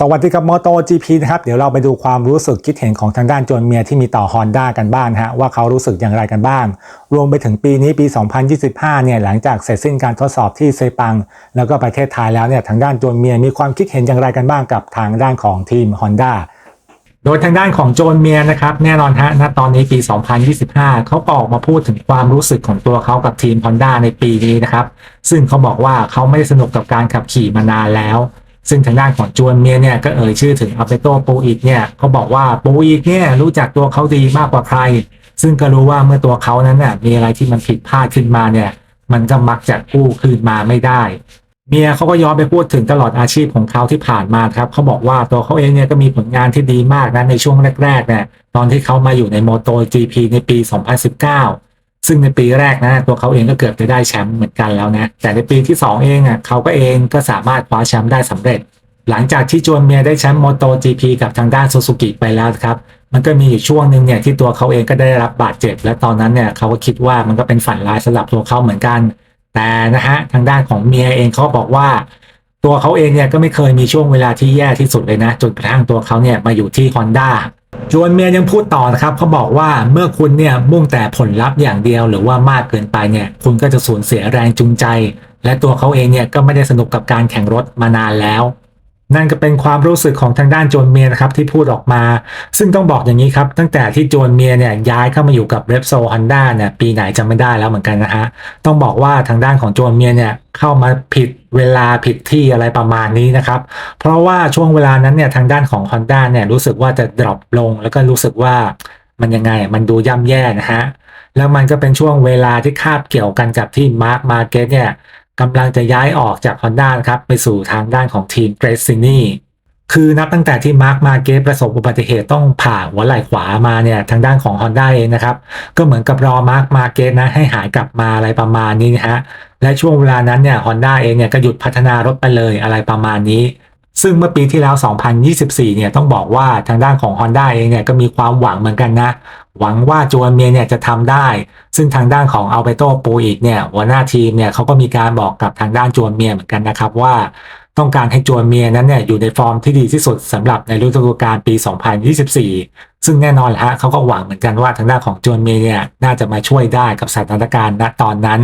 สวัสดีกับมอโต GP นะครับ เดี๋ยวเราไปดูความรู้สึกคิดเห็นของทางด้านโจนเมียที่มีต่อ Honda กันบ้างฮะว่าเขารู้สึกอย่างไรกันบ้าง รวมไปถึงปีนี้ปี 2025 เนี่ยหลังจากเสร็จสิ้นการทดสอบที่เซปัง แล้วก็ประเทศไทยแล้วเนี่ยทางด้านโจนเมียมีความคิดเห็นอย่างไรกันบ้างกับทางด้านของทีม Honda โดยทางด้านของโจนเมียนะครับแน่นอนฮะณตอนนี้ปี 2025 เขาก็ออกมาพูดถึงความรู้สึกของตัวเขากับทีม Honda ในปีนี้นะครับซึ่งเขาบอกว่าเขาไม่ได้สนุกกับการขับขี่มานานแล้ว ซึ่งทางด้านของจวนเมียเนี่ยก็เอ่ยชื่อถึงอัลเบโตปูอีกเนี่ยเขาบอกว่าปูอีกเนี่ยรู้จักตัวเขาดีมากกว่าใคร ซึ่งก็รู้ว่าเมื่อตัวเขานั้นน่ะมีอะไรที่มันผิดพลาดขึ้นมาเนี่ยมันก็มักจะกู้คืนมาไม่ได้ เมียเขาก็ย้อนไปพูดถึงตลอดอาชีพของเขาที่ผ่านมาครับเขาบอกว่าตัวเขาเองเนี่ยก็มีผลงานที่ดีมากนะในช่วงแรกๆเนี่ยตอนที่เขามาอยู่ในโมโต GP ในปี 2019 ซึ่งในปีแรกนะตัวเขาเองก็เกือบจะได้แชมป์เหมือนกันแล้วนะแต่ในปีที่ 2 เองอะเขาก็เองก็สามารถคว้าแชมป์ได้สำเร็จ หลังจากที่จวนเมียได้แชมป์โมโต GP กับทางด้านซูซูกิไปแล้วครับมันก็มีอยู่ช่วงหนึ่งเนี่ยที่ตัวเขาเองก็ได้รับบาดเจ็บ และตอนนั้นเนี่ยเขาก็คิดว่ามันก็เป็นฝันร้ายสำหรับตัวเขาเหมือนกัน แต่นะฮะทางด้านของเมียเองเขาบอกว่า ตัวเขาเองเนี่ยก็ไม่เคยมีช่วงเวลาที่แย่ที่สุดเลยนะ จนกระทั่งตัวเขาเนี่ยมาอยู่ที่ Honda จวนเมียยังพูดต่อนะครับเขาบอกว่าเมื่อคุณเนี่ยมุ่งแต่ผลลัพธ์อย่างเดียวหรือว่ามากเกินไปเนี่ยคุณก็จะสูญเสียแรงจูงใจ และตัวเขาเองเนี่ยก็ไม่ได้สนุกกับการแข่งรถมานานแล้ว นั่นก็เป็นความรู้สึกของทางด้านโจนเมียนะครับที่พูดออกมา ซึ่งต้องบอกอย่างนี้ครับ ตั้งแต่ที่โจนเมียเนี่ยย้ายเข้ามาอยู่กับเรปโซฮันด้าเนี่ยปีไหนจำไม่ได้แล้วเหมือนกันนะฮะต้องบอกว่าทางด้านของโจนเมียเนี่ยเข้ามาผิดเวลาผิดที่อะไรประมาณนี้นะครับ เพราะว่าช่วงเวลานั้นเนี่ยทางด้านของ Honda เนี่ยรู้สึกว่าจะดรอปลง แล้วก็รู้สึกว่ามันยังไงมันดูย่ำแย่นะฮะแล้วมันก็เป็นช่วงเวลาที่คาบเกี่ยวกันกับที่มาร์คมาเก็ตเนี่ย กำลังจะย้ายออกจาก Honda นะครับไปสู่ทางด้านของทีมเกรซซินีคือนับตั้งแต่ที่มาร์คมาเกตประสบอุบัติเหตุต้องผ่าหัวไหล่ขวามาเนี่ยทางด้านของ Honda เองนะครับ ก็เหมือนกับรอมาร์คมาเกตนะให้หายกลับมาอะไรประมาณนี้นะฮะและช่วงเวลานั้นเนี่ย Honda เองเนี่ยก็หยุดพัฒนารถไปเลยอะไรประมาณนี้ ซึ่งเมื่อปีที่แล้ว 2024 เนี่ยต้องบอกว่าทางด้านของ Honda เองเนี่ยก็มีความหวังเหมือนกันนะ หวังว่าจวนเมียเนี่ยจะทำได้ ซึ่งทางด้านของอัลเบโตปูอีกเนี่ยหัวหน้าทีมเนี่ยเขาก็มีการบอกกับทางด้านจวนเมียเหมือนกันนะครับว่าต้องการให้จวนเมียนั้นเนี่ยอยู่ในฟอร์มที่ดีที่สุดสำหรับในฤดูกาลปี 2024 ซึ่งแน่นอนแหละฮะเขาก็หวังเหมือนกันว่าทางด้านของจวนเมียเนี่ยน่าจะมาช่วยได้กับสถานการณ์ณตอนนั้น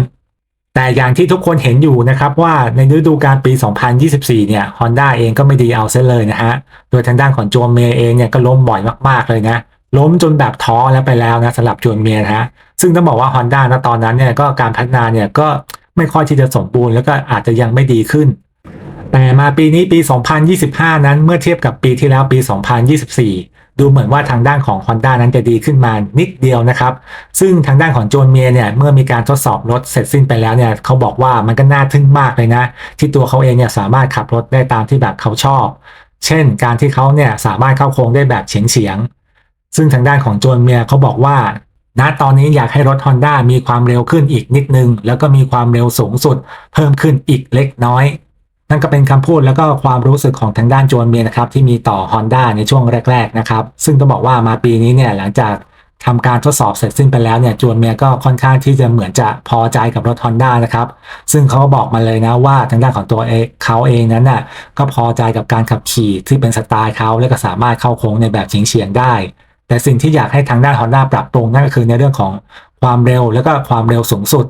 แต่อย่างที่ทุกคนเห็นอยู่นะครับว่าในฤดูกาลปี 2024 เนี่ย Honda เองก็ไม่ดีเอาเส้นเลยนะฮะ โดยทางด้านของจวนเมียเองเนี่ยก็ล้มบ่อยมากๆเลยนะ ล้มจนแบบท้อแล้วไปแล้วนะสำหรับจวนเมียนะฮะซึ่งต้องบอกว่า Honda ณตอนนั้นเนี่ยก็การพัฒนาเนี่ยก็ไม่ค่อยที่จะสมบูรณ์แล้วก็อาจจะยังไม่ดีขึ้น แต่มาปีนี้ปี 2025 นั้นเมื่อเทียบกับปีที่แล้วปี 2024 ดูเหมือนว่าทางด้านของ Honda นั้นจะดีขึ้นมานิดเดียวนะครับ ซึ่งทางด้านของโจนเมียเนี่ยเมื่อมีการทดสอบรถเสร็จสิ้นไปแล้วเนี่ยเขาบอกว่ามันก็น่าทึ่งมากเลยนะ ที่ตัวเขาเองเนี่ยสามารถขับรถได้ตามที่แบบเขาชอบ เช่น การที่เขาเนี่ยสามารถเข้าโค้งได้แบบเฉียงเฉียงๆ ซึ่งทางด้านของโจนเมียเขาบอกว่าณตอนนี้อยากให้รถ Honda มีความเร็วขึ้นอีกนิดนึง แล้วก็มีความเร็วสูงสุด เพิ่มขึ้นอีกเล็กน้อย นั่นก็เป็นคำพูดแล้วก็ความรู้สึกของทางด้านโจนเมียนะครับที่มีต่อ Honda ในช่วงแรก ๆ นะครับ ซึ่งต้องบอกว่ามาปีนี้เนี่ยหลังจากทำการทดสอบเสร็จสิ้นไปแล้วเนี่ยโจนเมียก็ค่อนข้างที่จะเหมือนจะพอใจกับรถ Honda นะครับ ซึ่งเขาก็บอกมาเลยนะว่าทางด้านของตัวเองเขาเองนั้นน่ะก็พอใจกับการขับขี่ที่เป็นสไตล์เขาและก็สามารถเข้าโค้งในแบบเฉียงๆได้ แต่สิ่งที่อยากให้ทางด้าน Honda ปรับปรุงนั่นก็คือในเรื่องของความเร็ว และก็ความเร็วสูงสุด